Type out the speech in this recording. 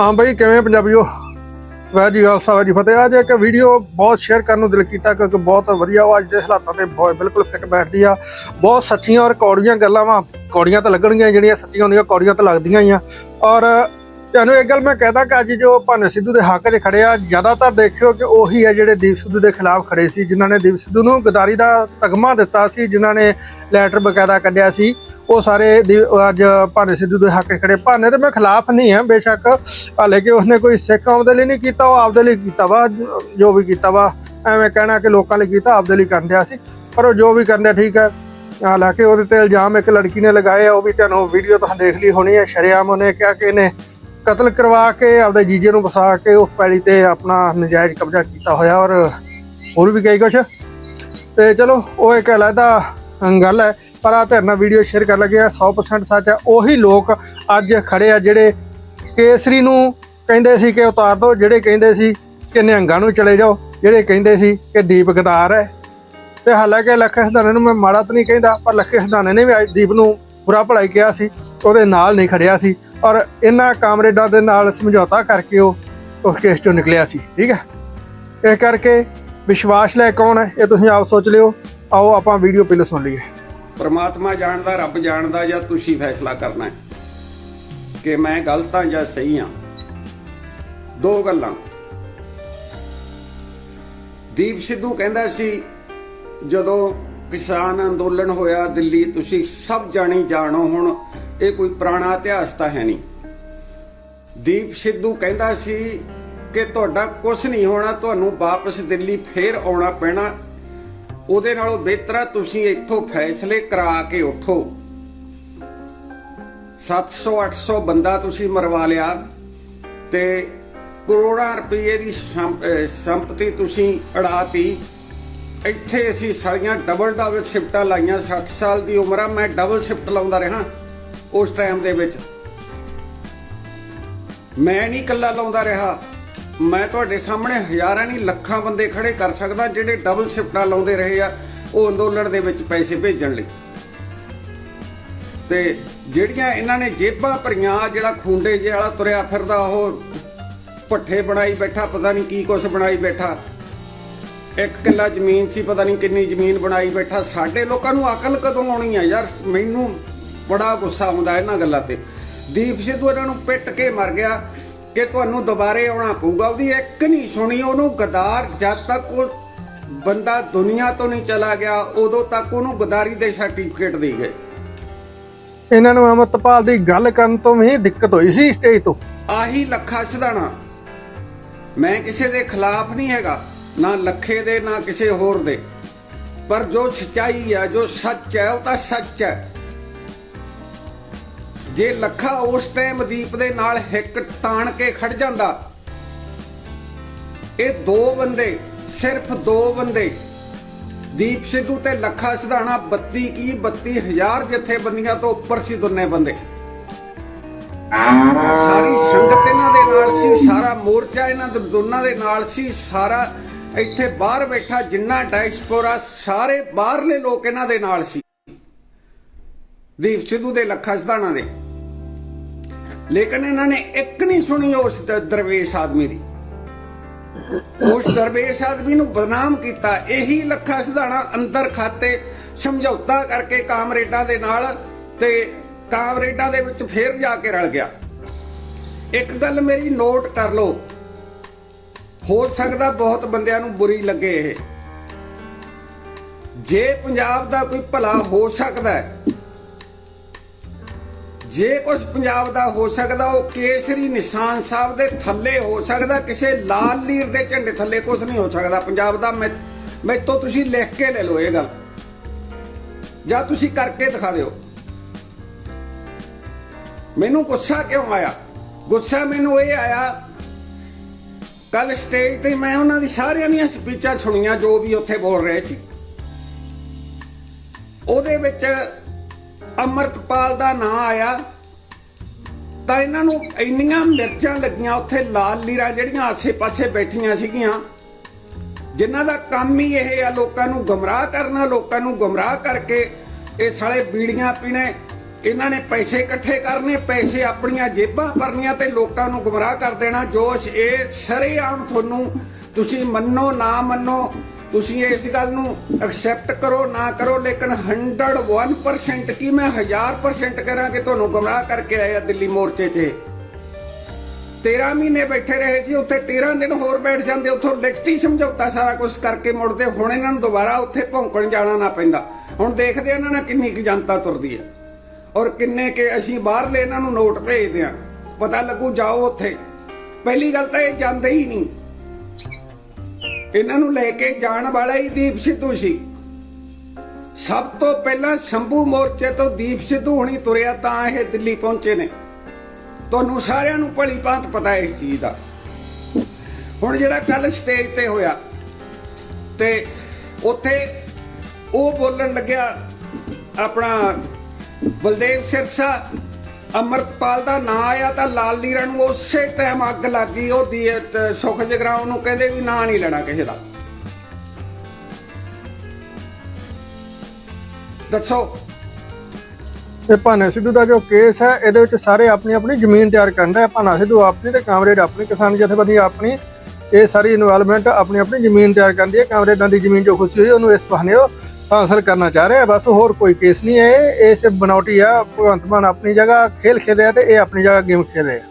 ਹਾਂ ਬਾਈ, ਕਿਵੇਂ ਪੰਜਾਬੀਓ? ਵਾਹ ਜੀ ਖਾਲਸਾ ਵਾਹ ਜੀ ਫਤਿਹ। ਅੱਜ ਇੱਕ ਵੀਡੀਓ ਬਹੁਤ ਸ਼ੇਅਰ ਕਰਨ ਨੂੰ ਦਿਲ ਕੀਤਾ ਕਿਉਂਕਿ ਬਹੁਤ ਵਧੀਆ ਉਹ ਅੱਜ ਦੇ ਹਾਲਾਤਾਂ ਤੇ ਬਹੁਤ ਬਿਲਕੁਲ ਫਿੱਟ ਬੈਠਦੀ ਆ। ਬਹੁਤ ਸੱਚੀਆਂ ਔਰ ਕੌੜੀਆਂ ਗੱਲਾਂ ਵਾ। ਕੌੜੀਆਂ ਤਾਂ ਲੱਗਣਗੀਆਂ ਜਿਹੜੀਆਂ ਸੱਚੀਆਂ ਹੁੰਦੀਆਂ, ਕੌੜੀਆਂ ਤਾਂ ਲੱਗਦੀਆਂ ਹੀ ਆ। ਔਰ ਤੁਹਾਨੂੰ ਇੱਕ ਗੱਲ ਮੈਂ ਕਹਿਦਾ ਕਿ ਅੱਜ ਜੋ ਭਾਨੇ ਸਿੱਧੂ ਦੇ ਹੱਕ 'ਚ ਖੜੇ ਆ, ਜ਼ਿਆਦਾਤਰ ਦੇਖਿਓ ਕਿ ਉਹੀ ਆ ਜਿਹੜੇ ਦੀਪ ਸਿੱਧੂ ਦੇ ਖਿਲਾਫ ਖੜੇ ਸੀ, ਜਿਨ੍ਹਾਂ ਨੇ ਦੀਪ ਸਿੱਧੂ ਨੂੰ ਗਦਾਰੀ ਦਾ ਤਗਮਾ ਦਿੱਤਾ ਸੀ, ਜਿਨ੍ਹਾਂ ਨੇ ਲੈਟਰ ਬਕਾਇਦਾ ਕੱਢਿਆ ਸੀ। ਉਹ ਸਾਰੇ ਦੀ- ਅੱਜ ਭਾਨੇ ਸਿੱਧੂ ਦੇ ਹੱਕ 'ਚ ਖੜੇ। ਭਾਨੇ ਤੇ ਮੈਂ ਖਿਲਾਫ ਨਹੀਂ ਆ ਬੇਸ਼ੱਕ। ਹਾਲਾਂਕਿ ਕਿ ਉਸਨੇ ਕੋਈ ਸਿੱਖ ਆਉਣ ਦੇ ਲਈ ਨਹੀਂ ਕੀਤਾ, ਉਹ ਆਪਦੇ ਲਈ ਕੀਤਾ ਵਾ, ਜੋ- ਵੀ ਕੀਤਾ ਵਾ। ਐਵੇਂ ਕਹਿਣਾ ਕਿ ਲੋਕਾਂ ਲਈ ਕੀਤਾ, ਆਪਦੇ ਲਈ ਕਰਨ ਦਿਆ ਸੀ। ਪਰ ਉਹ ਜੋ ਵੀ ਕਰਨ ਠੀਕ ਹੈ। ਹਾਲਾਂਕਿ ਉਹਦੇ ਤੇ ਇਲਜ਼ਾਮ ਇੱਕ ਲੜਕੀ ਨੇ ਲਗਾਏ ਆ, ਉਹ ਵੀ ਤੁਹਾਨੂੰ ਵੀਡੀਓ ਤੁਸੀਂ ਦੇਖ ਲਈ ਹੋਣੀ ਹੈ, ਸ਼ਰੇਆਮ ਉਹਨੇ ਕਿਹਾ ਕਿ ਇਹਨੇ ਕਤਲ ਕਰਵਾ ਕੇ ਆਪਦੇ ਜੀਜੇ ਨੂੰ ਫਸਾ ਕੇ ਉਸ ਪੈਲੀ ਤੇ ਆਪਣਾ ਨਜਾਇਜ਼ ਕਬਜ਼ਾ ਕੀਤਾ ਹੋਇਆ ਔਰ ਹੋਰ ਵੀ ਕਈ ਕੁਛ। ਤੇ ਚਲੋ, ਉਹ ਇੱਕ ਅਲੱਗਾ ਗੱਲ ਹੈ। ਪਰ ਆ ਨਾਲ ਵੀਡੀਓ ਸ਼ੇਅਰ ਕਰ ਲੱਗੇ ਆ 100% ਸੱਚ ਹੈ ਉਹੀ ਲੋਕ ਅੱਜ ਖੜੇ ਆ ਜਿਹੜੇ ਕੇਸਰੀ ਨੂੰ ਕਹਿੰਦੇ ਸੀ ਕਿ ਉਤਾਰ ਦਿਓ ਜਿਹੜੇ ਕਹਿੰਦੇ ਸੀ ਕਿ ਨਿਹੰਗਾਂ ਨੂੰ ਚਲੇ ਜਾਓ, ਜਿਹੜੇ ਕਹਿੰਦੇ ਸੀ ਕਿ ਦੀਪ ਗਦਾਰ ਹੈ। ਤੇ ਹਾਲਾਂਕਿ ਲੱਖੇ ਸਿਧਾਣੇ ਨੂੰ ਮੈਂ ਮਾੜਾ ਤਾਂ ਨਹੀਂ ਕਹਿੰਦਾ, ਪਰ ਲੱਖੇ ਸਿਧਾਣੇ ਨੇ ਵੀ ਅੱਜ ਦੀਪ ਨੂੰ ਬੁਰਾ ਭਲਾਈ ਕਿਹਾ ਸੀ, ਉਹਦੇ ਨਾਲ ਨਹੀਂ ਖੜਿਆ ਸੀ ਔਰ ਇਹਨਾਂ ਕਾਮਰੇਡਾਂ ਦੇ ਨਾਲ ਸਮਝੌਤਾ ਕਰਕੇ ਉਹ, ਉਸ ਕੇਸ ਚੋਂ ਨਿਕਲਿਆ ਸੀ, ਠੀਕ ਹੈ? ਇਸ ਕਰਕੇ ਵਿਸ਼ਵਾਸ ਲੈ ਕੌਣ ਹੈ, ਇਹ ਤੁਸੀਂ ਆਪ ਸੋਚ ਲਿਓ। ਆਓ ਆਪਾਂ ਵੀਡੀਓ ਪਹਿਲਾਂ ਸੁਣ ਲਈਏ। ਪਰਮਾਤਮਾ ਜਾਣਦਾ, ਰੱਬ ਜਾਣਦਾ ਜਾਂ ਤੁਸੀਂ ਫੈਸਲਾ ਕਰਨਾ ਹੈ? ਕਿ ਮੈਂ ਗਲਤ ਹਾਂ ਜਾਂ ਸਹੀ ਹਾਂ? ਦੋ ਗੱਲਾਂ। ਦੀਪ ਸਿੱਧੂ ਕਹਿੰਦਾ ਸੀ, ਜਦੋਂ ਕਿਸਾਨ ਅੰਦੋਲਨ ਹੋਇਆ ਦਿੱਲੀ, ਤੁਸੀਂ ਸਭ ਜਾਣੀ ਜਾਣੋ ਹੁਣ, ਇਹ ਕੋਈ ਪੁਰਾਣਾ ਇਤਿਹਾਸ ਤਾਂ ਹੈ ਨਹੀਂ। ਦੀਪ ਸਿੱਧੂ ਕਹਿੰਦਾ ਸੀ ਕਿ ਤੁਹਾਡਾ ਕੁਝ ਨਹੀਂ ਹੋਣਾ, ਤੁਹਾਨੂੰ ਵਾਪਸ ਦਿੱਲੀ ਫੇਰ ਆਉਣਾ ਪੈਣਾ ਉਹਦੇ ਨਾਲੋਂ ਬਿਹਤਰ ਆ, ਤੁਸੀਂ ਇੱਥੋਂ ਫੈਸਲੇ ਕਰਾ ਕੇ ਉੱਠੋ। 700 800 ਬੰਦਾ ਤੁਸੀਂ ਮਰਵਾ ਲਿਆ ਤੇ ਕਰੋੜਾਂ ਰੁਪਏ ਦੀ ਸੰਪ- ਸੰਪਤੀ ਤੁਸੀਂ ਅੜਾਤੀ। ਇੱਥੇ ਅਸੀਂ ਸਾਰੀਆਂ ਡਬਲ ਡਬਲ ਸ਼ਿਫਟਾਂ ਲਾਈਆਂ 60 ਸਾਲ ਦੀ ਉਮਰ ਆ, ਮੈਂ ਡਬਲ ਸ਼ਿਫਟ ਲਾਉਂਦਾ ਰਿਹਾ ਉਸ ਟਾਈਮ ਦੇ ਵਿੱਚ। ਮੈਂ ਨਹੀਂ ਇਕੱਲਾ ਲਾਉਂਦਾ ਰਿਹਾ। ਮੈਂ ਤੁਹਾਡੇ ਸਾਹਮਣੇ ਹਜ਼ਾਰਾਂ ਨਹੀਂ, ਲੱਖਾਂ ਬੰਦੇ ਖੜੇ ਕਰ ਸਕਦਾ ਜਿਹੜੇ ਡਬਲ ਸ਼ਿਫਟਾਂ ਲਾਉਂਦੇ ਰਹੇ ਆ, ਉਹ ਅੰਦੋਲਨ ਦੇ ਵਿੱਚ ਪੈਸੇ ਭੇਜਣ ਲਈ। ਤੇ ਜਿਹੜੀਆਂ ਇਹਨਾਂ ਨੇ ਜੇਬਾਂ ਭਰੀਆਂ ਜਿਹੜਾ ਖੁੰਡੇ ਜੇ ਵਾਲਾ ਤੁਰਿਆ ਫਿਰਦਾ, ਉਹ ਪੱਠੇ ਬਣਾਈ ਬੈਠਾ, ਪਤਾ ਨਹੀਂ ਕੀ ਕੁਛ ਬਣਾਈ ਬੈਠਾ। ਇੱਕ ਕਿੱਲਾ ਜ਼ਮੀਨ ਸੀ, ਪਤਾ ਨਹੀਂ ਕਿੰਨੀ ਜ਼ਮੀਨ ਬਣਾਈ ਬੈਠਾ। ਸਾਡੇ ਲੋਕਾਂ ਨੂੰ ਅਕਲ ਕਦੋਂ ਆਉਣੀ ਆ ਯਾਰ? ਮੈਨੂੰ ਬੜਾ ਗੁੱਸਾ ਆਉਂਦਾ ਇਹਨਾਂ ਗੱਲਾਂ ਤੇ। ਦੀਪ ਸਿੱਧੂ ਇਹਨਾਂ ਨੂੰ ਪਿੱਟ ਕੇ ਮਰ ਗਿਆ। ਕਿ ਤੁਹਾਨੂੰ ਦੁਬਾਰੇ ਆਉਣਾ ਪਊਗਾ। ਉਹਦੀ ਇੱਕ ਨਹੀਂ ਸੁਣੀ ਉਹਨੂੰ ਗਦਾਰ ਜਦ ਤੱਕ ਉਹ ਬੰਦਾ ਦੁਨੀਆ ਤੋਂ ਨਹੀਂ ਚਲਾ ਗਿਆ ਉਦੋਂ ਤੱਕ ਉਹਨੂੰ ਗਦਾਰੀ ਦੇ ਸਰਟੀਫਿਕੇਟ ਦੇ ਗਏ। ਇਹਨਾਂ ਨੂੰ ਅਮਰਤਪਾਲ ਦੀ ਗੱਲ ਕਰਨ ਤੋਂ ਵੀ ਦਿੱਕਤ ਹੋਈ ਸੀ ਸਟੇਜ ਤੋਂ। ਆਹੀ ਲੱਖਾ ਸਿਧਾਣਾ। ਮੈਂ ਕਿਸੇ ਦੇ ਖਿਲਾਫ ਨਹੀਂ ਹੈਗਾ ਨਾ ਲੱਖੇ ਦੇ ਨਾ ਕਿਸੇ ਹੋਰ ਦੇ। ਪਰ ਜੋ ਸਚਾਈ ਹੈ ਜੋ ਸੱਚ ਹੈ ਉਹ ਤਾਂ ਸੱਚ ਹੈ। ਜੇ ਲੱਖਾ ਉਸ ਟਾਈਮ ਦੀਪ ਦੇ ਨਾਲ ਹਿੱਕ ਤਾਣ ਕੇ ਖੜ ਜਾਂਦਾ। ਇਹ ਦੋ ਬੰਦੇ, ਸਿਰਫ ਦੋ ਬੰਦੇ। ਦੀਪ ਸਿੱਧੂ ਤੇ ਲੱਖਾ ਸਿਧਾਣਾ 32 ਕੀ? 32000 ਜਥੇਬੰਦੀਆਂ ਤੋਂ ਉੱਪਰ ਸੀ ਦੋਨੇ ਬੰਦੇ। ਸਾਰੀ ਸੰਗਤ ਇਹਨਾਂ ਦੇ ਨਾਲ ਸੀ, ਸਾਰਾ ਮੋਰਚਾ ਇਹਨਾਂ ਦੇ ਦੋਨਾਂ ਦੇ ਨਾਲ ਸੀ, ਸਾਰਾ ਇੱਥੇ ਬਾਹਰ ਬੈਠਾ ਜਿੰਨਾ ਡਾਇਸਪੋਰਾ ਸਾਰੇ ਬਾਹਰਲੇ ਲੋਕ ਇਹਨਾਂ ਦੇ ਨਾਲ ਸੀ। ਦੀਪ ਸਿੱਧੂ ਦੇ ਲੱਖਾ ਸਿਧਾਣਾ ਦੇ। ਲੇਕਿਨ ਇਹਨਾਂ ਨੇ ਇੱਕ ਨਹੀਂ ਸੁਣੀ ਉਸ ਦ- ਦਰਵੇਸ਼ ਆਦਮੀ ਦੀ। ਉਸ ਦਰਵੇਸ਼ ਆਦਮੀ ਨੂੰ ਬਦਨਾਮ ਕੀਤਾ। ਇਹੀ ਲੱਖਾ ਸਿਧਾਣਾ ਅੰਦਰ ਖਾਤੇ ਸਮਝੌਤਾ ਕਰਕੇ ਕਾਮਰੇਡਾਂ ਦੇ ਨਾਲ ਤੇ ਕਾਮਰੇਡਾਂ ਦੇ ਵਿੱਚ ਫੇਰ ਜਾ ਕੇ ਰਲ ਗਿਆ। ਇੱਕ ਗੱਲ ਮੇਰੀ ਨੋਟ ਕਰ ਲਓ। ਹੋ ਸਕਦਾ ਬਹੁਤ ਬੰਦਿਆਂ ਨੂੰ ਬੁਰੀ ਲੱਗੇ ਇਹ। ਜੇ ਪੰਜਾਬ ਦਾ ਕੋਈ ਭਲਾ ਹੋ ਸਕਦਾ ਹੈ ਜੇ ਕੁਝ ਪੰਜਾਬ ਦਾ ਹੋ ਸਕਦਾ, ਉਹ ਕੇਸਰੀ ਨਿਸ਼ਾਨ ਸਾਹਿਬ ਦੇ ਥੱਲੇ ਹੋ ਸਕਦਾ, ਕਿਸੇ ਲਾਲ ਲੀਰ ਦੇ ਝੰਡੇ ਥੱਲੇ ਕੁਝ ਨਹੀਂ ਹੋ ਸਕਦਾ। ਪੰਜਾਬ ਦਾ ਮੈਂ, ਮੈਥੋਂ ਤੁਸੀਂ ਲਿਖ ਕੇ ਲੈ ਲਓ ਇਹ ਗੱਲ। ਜਾਂ ਤੁਸੀਂ ਕਰਕੇ ਦਿਖਾ ਦਿਓ। ਮੈਨੂੰ ਗੁੱਸਾ ਕਿਉਂ ਆਇਆ? ਗੁੱਸਾ ਮੈਨੂੰ ਇਹ ਆਇਆ ਕੱਲ ਸਟੇਜ ਤੇ ਮੈਂ ਉਹਨਾਂ ਦੀ ਸਾਰਿਆਂ ਦੀਆਂ ਸਪੀਚਾਂ ਸੁਣੀਆਂ, ਜੋ ਵੀ ਉੱਥੇ ਬੋਲ ਰਹੇ ਸੀ। ਉਹਦੇ ਵਿੱਚ ਅਮਰਤਪਾਲ ਦਾ ਨਾਂ ਆਇਆ, ਤਾਂ ਇਹਨਾਂ ਨੂੰ ਇੰਨੀਆਂ ਮਿਰਚਾਂ ਲੱਗੀਆਂ ਉੱਥੇ ਲਾਲ ਲੀਰਾਂ ਜਿਹੜੀਆਂ ਆਸੇ-ਪਾਸੇ ਬੈਠੀਆਂ ਸੀਗੀਆਂ, ਜਿਨ੍ਹਾਂ ਦਾ ਕੰਮ ਹੀ ਇਹ ਆ ਲੋਕਾਂ ਨੂੰ ਗਮਰਾਹ ਕਰਨਾ, ਲੋਕਾਂ ਨੂੰ ਗਮਰਾਹ ਕਰਕੇ ਇਹ ਸਾਲੇ ਬੀੜੀਆਂ ਪੀਣੇ। ਇਹਨਾਂ ਨੇ ਪੈਸੇ ਇਕੱਠੇ ਕਰਨੇ, ਪੈਸੇ ਆਪਣੀਆਂ ਜੇਬਾਂ ਭਰਨੀਆਂ ਤੇ ਲੋਕਾਂ ਨੂੰ ਗਮਰਾਹ ਕਰ ਦੇਣਾ। ਜੋਸ਼, ਇਹ ਸਰੇਆਮ ਤੁਹਾਨੂੰ ਤੁਸੀਂ ਮੰਨੋ, ਨਾ ਮੰਨੋ ਤੁਸੀਂ ਇਸ ਗੱਲ ਨੂੰ ਐਕਸੈਪਟ ਕਰੋ, ਨਾ ਕਰੋ, ਲੇਕਿਨ 101% ਕੀ ਮੈਂ 1000% ਕਰਾਂ ਕਿ ਤੁਹਾਨੂੰ ਗੁੰਮਰਾਹ ਕਰਕੇ ਆਇਆ ਦਿੱਲੀ ਮੋਰਚੇ 'ਚ? ਇਹ। 13 ਮਹੀਨੇ ਬੈਠੇ ਰਹੇ ਸੀ, ਉੱਥੇ 13 ਦਿਨ ਹੋਰ ਬੈਠ ਜਾਂਦੇ, ਉੱਥੋਂ ਲਿਖਤੀ ਸਮਝੌਤਾ ਸਾਰਾ ਕੁਝ ਕਰਕੇ ਮੁੜਦੇ, ਹੁਣ ਇਹਨਾਂ ਨੂੰ ਦੁਬਾਰਾ ਉੱਥੇ ਭੌਂਕਣ ਜਾਣਾ ਨਾ ਪੈਂਦਾ। ਹੁਣ ਦੇਖਦੇ ਆ ਇਹਨਾਂ ਨਾਲ ਕਿੰਨੀ ਕੁ ਜਨਤਾ ਤੁਰਦੀ ਹੈ। ਔਰ ਕਿੰਨੇ ਕੇ ਅਸੀਂ ਬਾਹਰਲੇ ਇਹਨਾਂ ਨੂੰ ਨੋਟ ਭੇਜਦੇ ਆ। ਪਤਾ ਲੱਗੂ ਜਾਓ ਉੱਥੇ। ਪਹਿਲੀ ਗੱਲ ਤਾਂ ਇਹ ਜਾਂਦੇ ਹੀ ਨਹੀਂ। ਇਹਨਾਂ ਨੂੰ ਲੈ ਕੇ ਜਾਣ ਵਾਲਾ ਹੀ ਦੀਪ ਸਿੱਧੂ ਸੀ। ਸਭ ਤੋਂ ਪਹਿਲਾਂ ਸ਼ੰਭੂ ਮੋਰਚੇ ਤੋਂ ਦੀਪ ਸਿੱਧੂ ਹੁਣੀ ਤੁਰਿਆ ਤਾਂ ਇਹ ਦਿੱਲੀ ਪਹੁੰਚੇ ਨੇ। ਤੁਹਾਨੂੰ ਸਾਰਿਆਂ ਨੂੰ ਭਲੀ ਭਾਂਤ ਪਤਾ ਇਸ ਚੀਜ਼ ਦਾ। ਹੁਣ ਜਿਹੜਾ ਕੱਲ ਸਟੇਜ ਤੇ ਹੋਇਆ, ਤੇ ਉੱਥੇ ਉਹ ਬੋਲਣ ਲੱਗਿਆ ਆਪਣਾ ਬਲਦੇਵ ਸਿਰਸਾ ਅਮਰਤਪਾਲ ਦਾ ਨਾਂ ਆਇਆ ਤਾਂ ਲਾਲ ਲੀਰਾ ਨੂੰ ਉਸੇ ਟਾਈਮ ਅੱਗ ਲੱਗ ਗਈ, ਉਹ ਦੀ ਸੁਖ ਜਗਰਾਉਂ ਨੂੰ ਕਹਿੰਦੇ ਵੀ ਨਾਂ ਨਹੀਂ ਲੈਣਾ ਕਿਸੇ ਦਾ। ਦੱਸੋ। ਇਹ ਭਾਨਾ ਸਿੱਧੂ ਦਾ ਜੋ ਕੇਸ ਹੈ, ਇਹਦੇ ਵਿੱਚ ਸਾਰੇ ਆਪਣੀ ਆਪਣੀ ਜ਼ਮੀਨ ਤਿਆਰ ਕਰਦਾ ਹੈ। ਭਾਨਾ ਸਿੱਧੂ ਆਪਣੀ ਤੇ ਕਾਮਰੇਡ ਆਪਣੀ, ਕਿਸਾਨ ਜਥੇਬੰਦੀ ਆਪਣੀ। ਇਹ ਸਾਰੀ ਇਨਵੋਲਵਮੈਂਟ ਆਪਣੀ ਆਪਣੀ ਜ਼ਮੀਨ ਤਿਆਰ ਕਰਦੀ ਹੈ। ਕਾਮਰੇਡਾਂ ਦੀ ਜ਼ਮੀਨ ਜੋ ਖੁਸ਼ੀ ਹੋਈ, ਉਹਨੂੰ ਇਸ ਬਹਾਨੇ ਉਹ ਹਾਸਲ ਕਰਨਾ ਚਾਹ ਰਿਹਾ, ਬਸ ਹੋਰ ਕੋਈ ਕੇਸ ਨਹੀਂ ਹੈ। ਇਹ ਇਹ ਸਿਰਫ ਬਨਾਵਟੀ ਆ, ਭਗਵੰਤ ਮਾਨ ਆਪਣੀ ਜਗ੍ਹਾ ਖੇਲ ਖੇਲ ਰਿਹਾ ਤੇ ਇਹ ਆਪਣੀ ਜਗ੍ਹਾ ਗੇਮ ਖੇਲ ਰਿਹਾ।